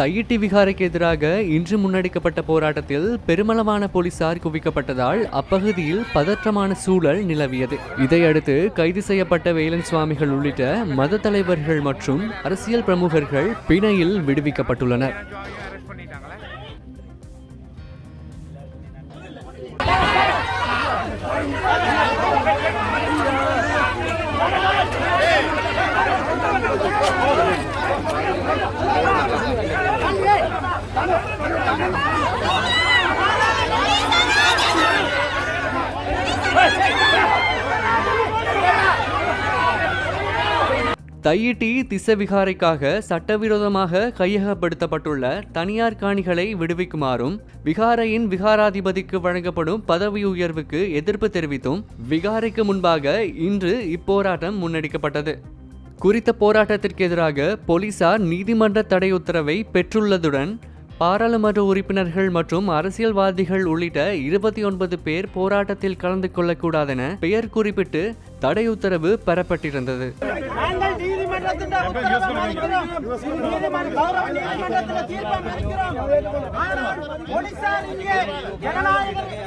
தையிட்டி விகாரைக்கு எதிராக இன்று முன்னெடுக்கப்பட்ட போராட்டத்தில் பெருமளவான போலீசார் குவிக்கப்பட்டதால் அப்பகுதியில் பதற்றமான சூழல் நிலவியது. இதையடுத்து கைது செய்யப்பட்ட வேலன் சுவாமிகள் உள்ளிட்ட மத தலைவர்கள் மற்றும் அரசியல் பிரமுகர்கள் பிணையில் விடுவிக்கப்பட்டுள்ளனர். அரெஸ்ட் தையிட்டி திசவிகாரைக்காக சட்டவிரோதமாக கையகப்படுத்தப்பட்டுள்ள தனியார் காணிகளை விடுவிக்குமாறும் விகாரையின் விகாராதிபதிக்கு வழங்கப்படும் பதவி உயர்வுக்கு எதிர்ப்பு தெரிவித்தும் விகாரைக்கு முன்பாக இன்று இப்போராட்டம் முன்னெடுக்கப்பட்டது. குறித்த போராட்டத்திற்கு எதிராக போலீசார் நீதிமன்ற தடை உத்தரவை பெற்றுள்ளதுடன் பாராளுமன்ற உறுப்பினர்கள் மற்றும் அரசியல்வாதிகள் உள்ளிட்ட இருபத்தி ஒன்பது பேர் போராட்டத்தில் கலந்து கொள்ளக்கூடாதென பெயர் குறிப்பிட்டு தடை உத்தரவு பெறப்பட்டிருந்தது. நாங்கள் நீதிமன்றத்தின் உத்தரவை மதிக்கிறோம். நீதிமன்ற- கௌரவ நீதிமன்றத்தின் தீர்ப்பை மதிக்கிறோம். ஆனால் போலீசார் இங்கே ஜனநாயகத்தை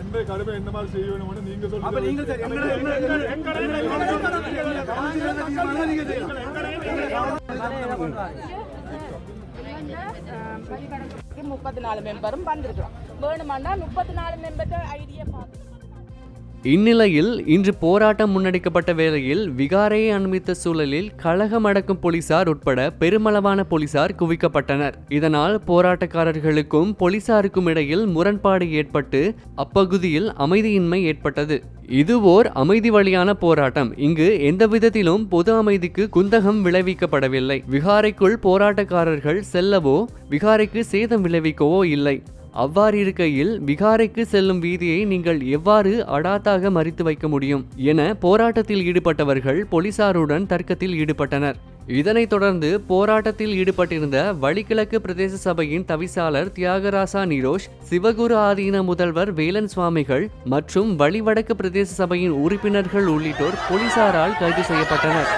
எந்த கடமை என்ன மாதிரி செய்ய வேணும்னு நீங்க சொல்லுங்க முப்பத்தி நாலு மெம்பரும் வந்திருக்கிறோம் வேணுமாண்டா முப்பத்தி நாலு மெம்பர் ஐடியா பார்த்து இந்நிலையில் இன்று போராட்டம் முன்னெடுக்கப்பட்ட வேளையில் விகாரையை அனுமதித்த சூழலில் கழகம் அடக்கும் போலீசார் உட்பட பெருமளவான போலீசார் குவிக்கப்பட்டனர். இதனால் போராட்டக்காரர்களுக்கும் போலீசாருக்கும் இடையில் முரண்பாடு ஏற்பட்டு அப்பகுதியில் அமைதியின்மை ஏற்பட்டது. இது ஓர் அமைதி வழியான போராட்டம். இங்கு எந்த விதத்திலும் பொது அமைதிக்கு குந்தகம் விளைவிக்கப்படவில்லை. விகாரைக்குள் போராட்டக்காரர்கள் செல்லவோ விகாரைக்கு சேதம் விளைவிக்கவோ இல்லை. அவ்வாறு இருக்கையில் பிகாரைக்கு செல்லும் வீதியை நீங்கள் எவ்வாறு அடாத்தாக மறித்து வைக்க முடியும் என போராட்டத்தில் ஈடுபட்டவர்கள் போலீசாருடன் தர்க்கத்தில் ஈடுபட்டனர். இதனைத் தொடர்ந்து போராட்டத்தில் ஈடுபட்டிருந்த வழிக்கிழக்கு பிரதேச சபையின் தவிசாளர் தியாகராசா நிரோஷ் சிவகுரு ஆதீன முதல்வர் வேலன் சுவாமிகள் மற்றும் வழிவடக்கு பிரதேச சபையின் உறுப்பினர்கள் உள்ளிட்டோர் போலீசாரால் கைது செய்யப்பட்டனர்.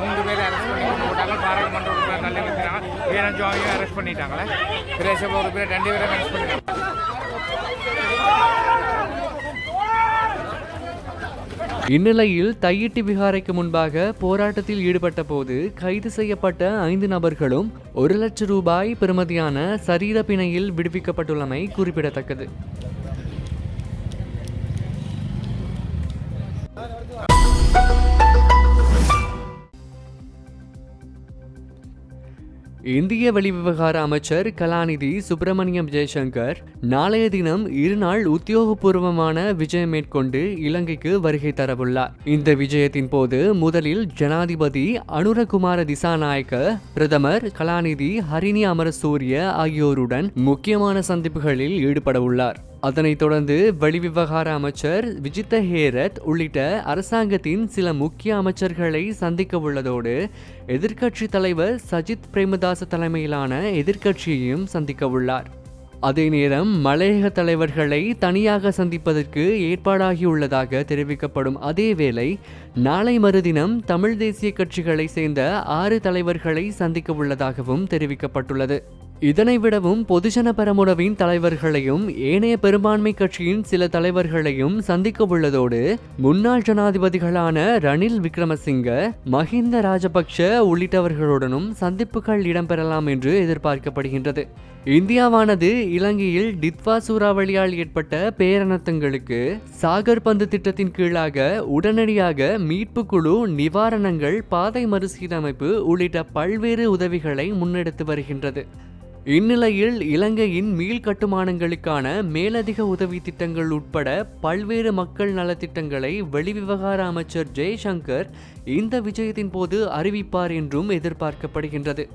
மூன்று பேர் அரெஸ்ட் பண்ணி கொண்டு போட்டாங்க பாராளுமன்ற உறுப்பினர் நல்ல இருக்கிறாங்க வீரன் சுவாமியும் அரெஸ்ட் பண்ணிட்டாங்களே. பிரதேச உறுப்பினர் ரெண்டு பேரும் அரெஸ்ட் பண்ணிட்டாங்க. இந்நிலையில் தையிட்டி விகாரைக்கு முன்பாக போராட்டத்தில் ஈடுபட்ட போது கைது செய்யப்பட்ட ஐந்து நபர்களும் ஒரு லட்சம் ரூபாய் பெறுமதியான சரீர பிணையில் விடுவிக்கப்பட்டுள்ளமை குறிப்பிடத்தக்கது. இந்திய வெளிவிவகார அமைச்சர் கலாநிதி சுப்பிரமணியம் ஜெயசங்கர் நாளைய தினம் இருநாள் உத்தியோகபூர்வமான விஜயம் மேற்கொண்டு இலங்கைக்கு வருகை தரவுள்ளார். இந்த விஜயத்தின் போது முதலில் ஜனாதிபதி அனுரகுமார திசாநாயக்க பிரதமர் கலாநிதி ஹரிணி அமரசூரிய ஆகியோருடன் முக்கியமான சந்திப்புகளில் ஈடுபட உள்ளார் அதனைத் தொடர்ந்து வெளிவிவகார அமைச்சர் விஜித்த ஹேரத் உள்ளிட்ட அரசாங்கத்தின் சில முக்கிய அமைச்சர்களை சந்திக்க உள்ளதோடு எதிர்க்கட்சி தலைவர் சஜித் பிரேமதாச தலைமையிலான எதிர்க்கட்சியையும் சந்திக்க உள்ளார். அதே நேரம் மலையக தலைவர்களை தனியாக சந்திப்பதற்கு ஏற்பாடாகியுள்ளதாக தெரிவிக்கப்படும் அதேவேளை நாளை மறுதினம் தமிழ் தேசிய கட்சிகளை சேர்ந்த ஆறு தலைவர்களை சந்திக்க உள்ளதாகவும் தெரிவிக்கப்பட்டுள்ளது. இதனை விடவும் பொதுஜன பெரமுனவின் தலைவர்களையும் ஏனைய பெரும்பான்மை கட்சியின் சில தலைவர்களையும் சந்திக்க உள்ளதோடு முன்னாள் ஜனாதிபதிகளான ரணில் விக்ரமசிங்க மஹிந்த ராஜபக்ஷ உள்ளிட்டவர்களுடனும் சந்திப்புகள் இடம்பெறலாம் என்று எதிர்பார்க்கப்படுகின்றது. இந்தியாவானது இலங்கையில் டித்வா சூறாவளியால் ஏற்பட்ட பேரணத்தங்களுக்கு சாகர் பந்து திட்டத்தின் கீழாக உடனடியாக மீட்பு குழு நிவாரணங்கள் பாதை மறுசீரமைப்பு உள்ளிட்ட பல்வேறு உதவிகளை முன்னெடுத்து வருகின்றது. இந்நிலையில் இலங்கையின் மீள் கட்டுமானங்களுக்கான மேலதிக உதவி திட்டங்கள் உட்பட பல்வேறு மக்கள் நலத்திட்டங்களை வெளிவிவகார அமைச்சர் ஜெய்சங்கர் இந்த விஜயத்தின் போது அறிவிப்பார் என்றும் எதிர்பார்க்கப்படுகின்றது.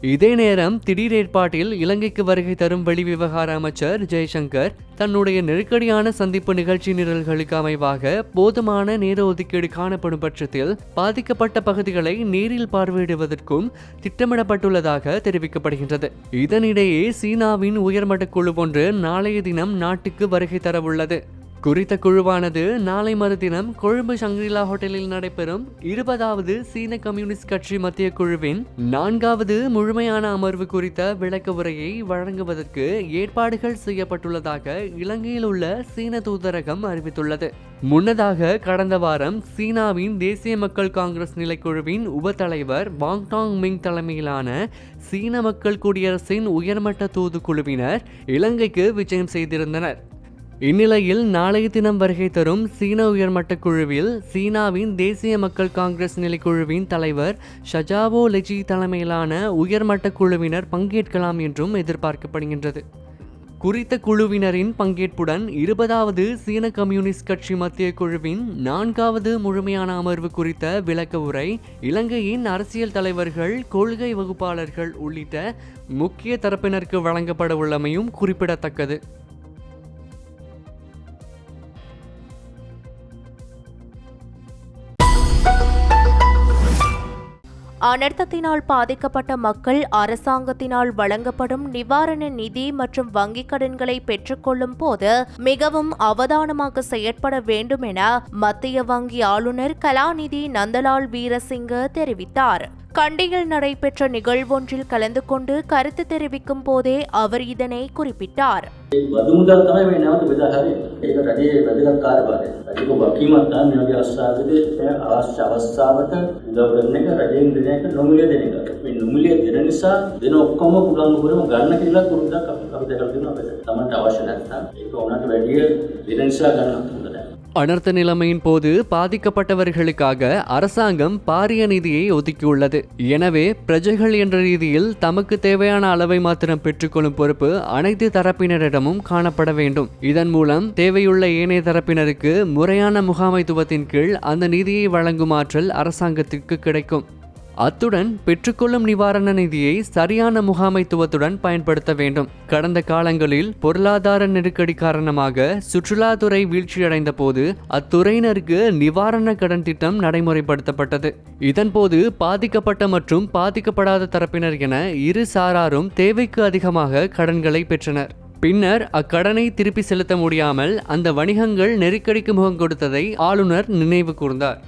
இதே நேரம் திடீர் ஏற்பாட்டில் இலங்கைக்கு வருகை தரும் வெளிவிவகார அமைச்சர் ஜெய்சங்கர் தன்னுடைய நெருக்கடியான சந்திப்பு நிகழ்ச்சி நிரல்களுக்கு அமைவாக போதுமான நேர ஒதுக்கீடு காணப்படும் பட்சத்தில் பாதிக்கப்பட்ட பகுதிகளை நேரில் பார்வையிடுவதற்கும் திட்டமிடப்பட்டுள்ளதாக தெரிவிக்கப்படுகின்றது. இதனிடையே சீனாவின் உயர்மட்ட குழு ஒன்று நாளைய தினம் நாட்டுக்கு வருகை தரவுள்ளது. குறித்த குழுவானது நாளை மறுதினம் கொழும்பு சங்கிரிலா ஹோட்டலில் நடைபெறும் இருபதாவது சீன கம்யூனிஸ்ட் கட்சி மத்திய குழுவின் நான்காவது முழுமையான அமர்வு குறித்த விளக்க உரையை வழங்குவதற்கு ஏற்பாடுகள் செய்யப்பட்டுள்ளதாக இலங்கையில் உள்ள சீன தூதரகம் அறிவித்துள்ளது. முன்னதாக கடந்த வாரம் சீனாவின் தேசிய மக்கள் காங்கிரஸ் நிலைக்குழுவின் உப தலைவர் வாங்டாங் மிங் தலைமையிலான சீன மக்கள் குடியரசின் உயர்மட்ட தூதுக்குழுவினர் இலங்கைக்கு விஜயம் செய்திருந்தனர். இந்நிலையில் நாளைய தினம் வருகை தரும் சீன உயர்மட்ட குழுவில் சீனாவின் தேசிய மக்கள் காங்கிரஸ் நிலைக்குழுவின் தலைவர் ஷஜாவோ லெஜி தலைமையிலான உயர்மட்ட குழுவினர் பங்கேற்கலாம் என்றும் எதிர்பார்க்கப்படுகின்றது. குறித்த குழுவினரின் பங்கேற்புடன் இருபதாவது சீன கம்யூனிஸ்ட் கட்சி மத்திய குழுவின் நான்காவது முழுமையான அமர்வு குறித்த விளக்க உரை இலங்கையின் அரசியல் தலைவர்கள் கொள்கை வகுப்பாளர்கள் உள்ளிட்ட முக்கிய தரப்பினருக்கு வழங்கப்பட உள்ளமையும் குறிப்பிடத்தக்கது. அனர்த்தத்தினால் பாதிக்கப்பட்ட மக்கள் அரசாங்கத்தினால் வழங்கப்படும் நிவாரண நிதி மற்றும் வங்கிக் கடன்களை பெற்றுக்கொள்ளும் போது மிகவும் அவதானமாக செயற்பட வேண்டும் என மத்திய வங்கி ஆளுநர் கலாநிதி நந்தலால் வீரசிங்க தெரிவித்தார். கண்டியில் நடைபெற்ற நிகழ்வொன்றில் கலந்து கொண்டு கருத்து தெரிவிக்கும் போதே அவர் இதனை குறிப்பிட்டார் බදුමුදල් තමයි මේ නැවත බෙදා හරින්නේ. ඒක රජයේ වැදගත් කාර්යභාරය. රජක වකීමක් තමයි මේ වගේ අවස්ථාවකදී මේ අවශ්‍ය අවස්ථාවට උදව් කරන එක රජයෙන් දෙන එක නොමිලේ දෙන එක. මේ නොමිලේ දෙන නිසා දෙන ඔක්කොම පුළුවන් කරම ගන්න කියලා පුරුද්දක් අපි අපි දැකලා තියෙනවා අපිට. තමන්ට අවශ්‍ය නැත්නම් ඒක උනට වැඩිය දෙන නිසා ගන්නත් හොඳ නැහැ. அனர்த்த நிலைமையின் போது பாதிக்கப்பட்டவர்களுக்காக அரசாங்கம் பாரிய நிதியை ஒதுக்கியுள்ளது. எனவே பிரஜைகள் என்ற ரீதியில் தமக்கு தேவையான அளவை மாத்திரம் பெற்றுக்கொள்ளும் பொறுப்பு அனைத்து தரப்பினரிடமும் காணப்பட வேண்டும். இதன் மூலம் தேவையுள்ள ஏனைய தரப்பினருக்கு முறையான முகாமைத்துவத்தின் கீழ் அந்த நிதியை வழங்கும் ஆற்றல் அரசாங்கத்திற்கு கிடைக்கும். அத்துடன் பெற்றுக்கொள்ளும் நிவாரண நிதியை சரியான முகாமைத்துவத்துடன் பயன்படுத்த வேண்டும். கடந்த காலங்களில் பொருளாதார நெருக்கடி காரணமாக சுற்றுலாத்துறை வீழ்ச்சியடைந்த போது அத்துறையினருக்கு நிவாரண கடன் திட்டம் நடைமுறைப்படுத்தப்பட்டது. இதன்போது பாதிக்கப்பட்ட மற்றும் பாதிக்கப்படாத தரப்பினர் என இரு சாராரும் தேவைக்கு அதிகமாக கடன்களை பெற்றனர். பின்னர் அக்கடனை திருப்பி செலுத்த முடியாமல் அந்த வணிகங்கள் நெருக்கடிக்கு முகம் கொடுத்ததை ஆளுநர் நினைவு கூர்ந்தார்.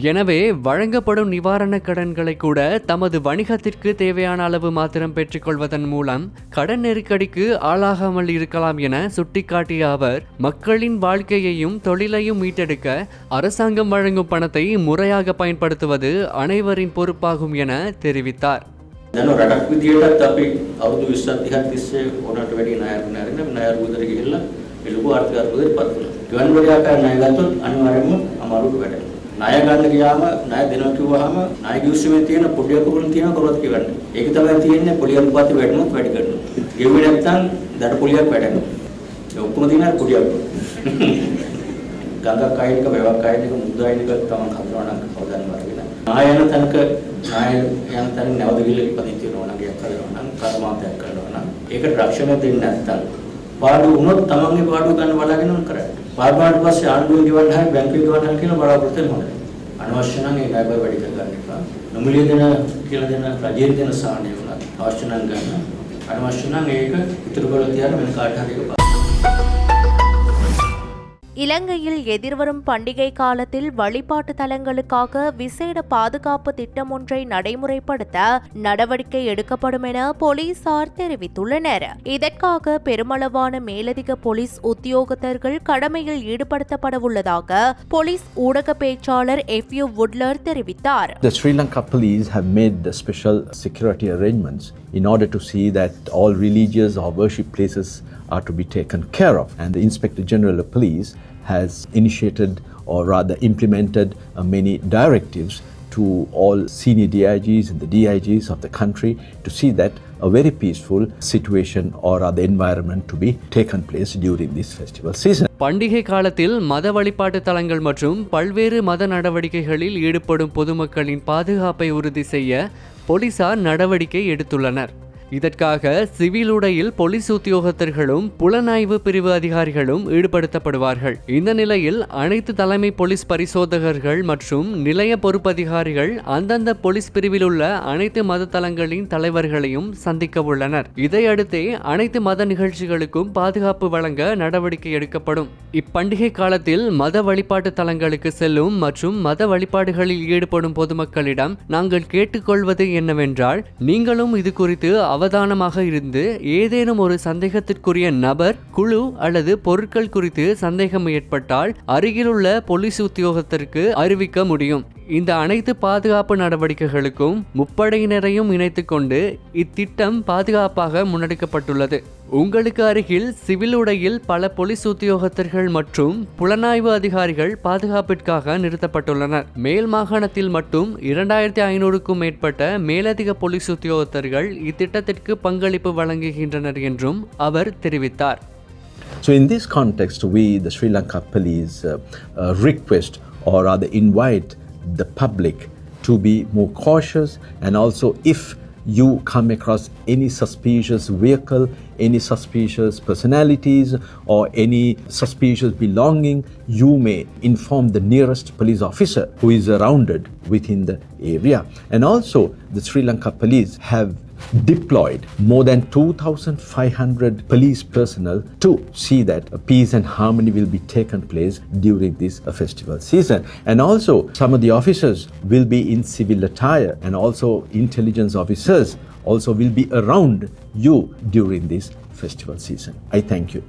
எனவே வழங்கப்படும் நிவாரண கடன்களை கூட தமது வணிகத்திற்கு தேவையான அளவு மாத்திரம் பெற்றுக்கொள்வதன் மூலம் கடன் நெருக்கடிக்கு ஆளாகாமல் இருக்கலாம் என சுட்டிக்காட்டிய அவர் மக்களின் வாழ்க்கையையும் தொழிலையும் மீட்டெடுக்க அரசாங்கம் வழங்கும் பணத்தை முறையாக பயன்படுத்துவது அனைவரின் பொறுப்பாகும் என தெரிவித்தார். ನಾನು ರಡಕ್ ವಿದ್ಯೆಲ್ಲ ತಪ್ಪಿ ಅವ್ರದ್ದು ವಿಶ್ರಾಂತಿ ಹತ್ತಿಸಿ ಓಡಾಟ ಬೇಡಿ ನಾಯರ್ ණය ගන්න ගියාම ණය දෙනවා කිව්වහම ණය කිව්සෙමේ තියෙන පොඩි අකුරුන් තියෙන කරොත් කියවන්නේ. ඒක තමයි තියෙන්නේ පොඩි අකුපත් වැටුනොත් වැඩි කරනවා. ගෙව්වේ නැත්නම් දඩ පොලියක් වැටෙනවා. ඒ ඔක්කොම තියෙන පොඩි අකුරු. ගඟක් අයිනක වැවක් අයිනක මුද්දායිනක තමයි හදනවා නම් කවදාවත් වරගෙන. ණය යන තැනක ණය යන තැන නැවත ගිහිල්ලා ඉපදින්න වෙනවා නම් ගියක් කරනවා නම් කර්මාන්තයක් කරනවා නම් ඒකට රක්ෂණය දෙන්නේ නැත්නම් පාඩු වුණොත් තමන්ගේ පාඩුව ගන්න බලාගෙන උන් කරන්නේ. පාඩුවාට පස්සේ ආණ්ඩුවෙන් ගෙවන්න හරි බැංකුවෙන් ගෙවන්න හරි කියලා බලාපොරොත්තු වෙන්න හොඳයි. අනවශ්‍ය නම් ඒ ණය බර වැඩි කර ගන්න එපා. නොමිලේ දෙන කියලා දෙන රජයෙන් දෙන සාහනය වුණත් අවශ්‍ය නම් ගන්න. අනවශ්‍ය නම් ඒක ඉතුරු කරලා තියන්න වෙන කාට හරි එක இலங்கையில் எதிர்வரும் பண்டிகை காலத்தில் வழிபாட்டு தலங்களுக்காக விசேட பாதுகாப்பு திட்டம் ஒன்றை நடைமுறைப்படுத்த நடவடிக்கை எடுக்கப்படும் என போலீசார் தெரிவித்துள்ளனர். இதற்காக பெருமளவான மேலதிக போலீஸ் உத்தியோகத்தர்கள் கடமையில் ஈடுபடுத்தப்பட உள்ளதாக போலீஸ் ஊடக பேச்சாளர் எஃப் யூ வுட்லர் தெரிவித்தார். The Sri Lanka police have made the special security arrangements in order to see that all religious or worship places are to be taken care of. And the Inspector General of Police has initiated or rather implemented uh, many directives to all senior DIGs and the DIGs of the country to see that a very peaceful situation or other environment to be taken place during this festival season. பண்டிகை காலத்தில் மத வழிபாட்டு தலங்கள் மற்றும் பல்வேறு மத நடவடிக்கைகளில் ஈடுபடும் பொதுமக்களின் பாதுகாப்பை உறுதி செய்ய போலீசார் நடவடிக்கை எடுத்துள்ளனர் இதற்காக சிவில் உடையில் போலீஸ் உத்தியோகத்தர்களும் புலனாய்வு பிரிவு அதிகாரிகளும் ஈடுபடுத்தப்படுவார்கள். இந்த நிலையில் அனைத்து தலைமை போலீஸ் பரிசோதகர்கள் மற்றும் நிலைய பொறுப்பதிகாரிகள் அந்தந்த போலீஸ் பிரிவில் உள்ள அனைத்து மத தலங்களின் தலைவர்களையும் சந்திக்க உள்ளனர். இதையடுத்தே அனைத்து மத நிகழ்ச்சிகளுக்கும் பாதுகாப்பு வழங்க நடவடிக்கை எடுக்கப்படும். இப்பண்டிகை காலத்தில் மத வழிபாட்டு தலங்களுக்கு செல்லும் மற்றும் மத வழிபாடுகளில் ஈடுபடும் பொதுமக்களிடம் நாங்கள் கேட்டுக்கொள்வது என்னவென்றால் நீங்களும் இது குறித்து அவதானமாக இருந்து ஏதேனும் ஒரு சந்தேகத்திற்குரிய நபர் குழு அல்லது பொருட்கள் குறித்து சந்தேகம் ஏற்பட்டால் அருகிலுள்ள போலீஸ் உத்தியோகத்திற்கு அறிவிக்க முடியும். இந்த அனைத்து பாதுகாப்பு நடவடிக்கைகளுக்கும் முப்படையினரையும் இணைத்துக்கொண்டு இத்திட்டம் பாதுகாப்பாக முன்னெடுக்கப்பட்டுள்ளது. உங்களுக்கு அருகில் சிவில் உடையில் பல போலீஸ் உத்தியோகத்தர்கள் மற்றும் புலனாய்வு அதிகாரிகள் பாதுகாப்பிற்காக நிறுத்தப்பட்டுள்ளனர். மேல் மாகாணத்தில் மட்டும் இரண்டாயிரத்தி ஐநூறுக்கும் மேற்பட்ட மேலதிக போலீஸ் உத்தியோகத்தர்கள் இத்திட்டத்திற்கு பங்களிப்பு வழங்குகின்றனர் என்றும் அவர் தெரிவித்தார். So, in this context, we, the Sri Lanka police, uh, uh, request or rather invite the public to be more cautious and also if you come across any suspicious vehicle, any suspicious personalities, or any suspicious belonging, you may inform the nearest police officer who is surrounded within the area. And also, the Sri Lanka police have deployed more than 2,500 police personnel to see that peace and harmony will be taken place during this uh, festival season. And also, some of the officers will be in civil attire, and also intelligence officers also will be around you during this festival season. I thank you.